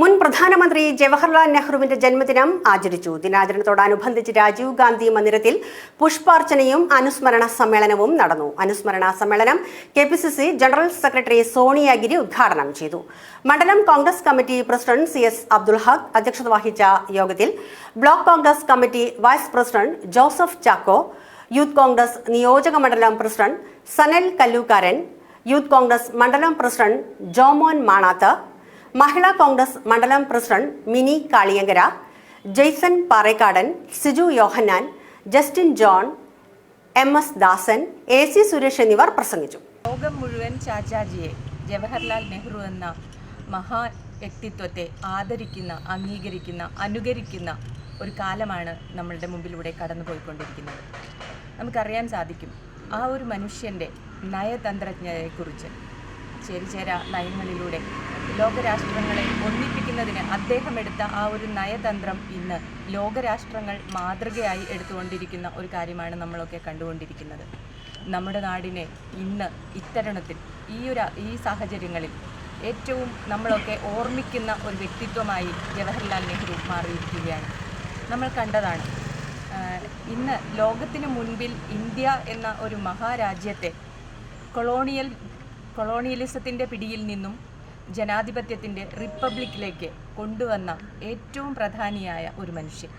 മുൻ പ്രധാനമന്ത്രി ജവഹർലാൽ നെഹ്റുവിന്റെ ജന്മദിനം ആചരിച്ചു. ദിനാചരണത്തോടനുബന്ധിച്ച് രാജീവ് ഗാന്ധി മന്ദിരത്തിൽ പുഷ്പാർച്ചനയും അനുസ്മരണ സമ്മേളനവും നടന്നു. അനുസ്മരണ സമ്മേളനം K P C C general secretary Soniyagiri ഉദ്ഘാടനം ചെയ്തു. മണ്ഡലം Congress committee president C S Abdul Haq അധ്യക്ഷത വഹിച്ച യോഗത്തിൽ block Congress committee vice president Joseph Chacko youth Congress നിയോജക മണ്ഡലം president Sanal Kallookkaran youth Congress മണ്ഡലം പ്രസിഡന്റ് ജോമോൻ മാണാത്ത് മഹിളാ കോൺഗ്രസ് മണ്ഡലം president Mini Kaliyankara Jaison Parekkadan Siju Yohannan Justin John M S Dasan A C Suresh എന്നിവർ പ്രസംഗിച്ചു. ലോകം മുഴുവൻ ചാച്ചാജിയെ ജവഹർലാൽ നെഹ്റു എന്ന മഹാ വ്യക്തിത്വത്തെ ആദരിക്കുന്ന അംഗീകരിക്കുന്ന അനുകരിക്കുന്ന ഒരു കാലമാണ് നമ്മളുടെ മുമ്പിലൂടെ കടന്നു പോയിക്കൊണ്ടിരിക്കുന്നത് നമുക്കറിയാൻ സാധിക്കും ആ ഒരു മനുഷ്യന്റെ നയതന്ത്രജ്ഞതയെക്കുറിച്ച് ചേരിചേര നയങ്ങളിലൂടെ. ലോകരാഷ്ട്രങ്ങളെ ഒന്നിപ്പിക്കുന്നതിന് അദ്ദേഹം എടുത്ത ആ ഒരു നയതന്ത്രം ഇന്ന് ലോകരാഷ്ട്രങ്ങൾ മാതൃകയായി എടുത്തുകൊണ്ടിരിക്കുന്ന ഒരു കാര്യമാണ് നമ്മളൊക്കെ കണ്ടുകൊണ്ടിരിക്കുന്നത്. നമ്മുടെ നാടിനെ ഇന്ന് ഇത്തരണത്തിൽ ഈ ഒരു ഈ സാഹചര്യങ്ങളിൽ ഏറ്റവും നമ്മളൊക്കെ ഓർമ്മിക്കുന്ന ഒരു വ്യക്തിത്വമായി ജവഹർലാൽ നെഹ്റു മാറിയിരിക്കുകയാണ്. നമ്മൾ കണ്ടതാണ് ഇന്ന് ലോകത്തിന് മുൻപിൽ ഇന്ത്യ എന്ന ഒരു മഹാരാജ്യത്തെ കൊളോണിയൽ കൊളോണിയലിസത്തിന്റെ പിടിയിൽ നിന്നും ജനാധിപത്യത്തിന്റെ റിപ്പബ്ലിക്കിലേക്ക് കൊണ്ടുവന്ന ഏറ്റവും പ്രധാനിയായ ഒരു മനുഷ്യൻ.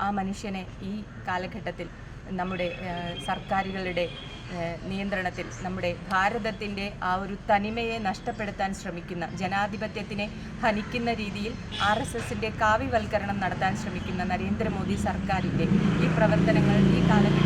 ആ മനുഷ്യനെ ഈ കാലഘട്ടത്തിൽ നമ്മുടെ സർക്കാരുകളുടെ നിയന്ത്രണത്തിൽ നമ്മുടെ ഭാരതത്തിന്റെ ആ ഒരു തനിമയെ നഷ്ടപ്പെടുത്താൻ ശ്രമിക്കുന്ന ജനാധിപത്യത്തിനെ ഹനിക്കുന്ന രീതിയിൽ ആർ എസ് എസിന്റെ കാവ്യവൽക്കരണം നടത്താൻ ശ്രമിക്കുന്ന നരേന്ദ്രമോദി സർക്കാരിന്റെ ഈ പ്രവർത്തനങ്ങൾ ഈ കാലഘട്ടത്തിൽ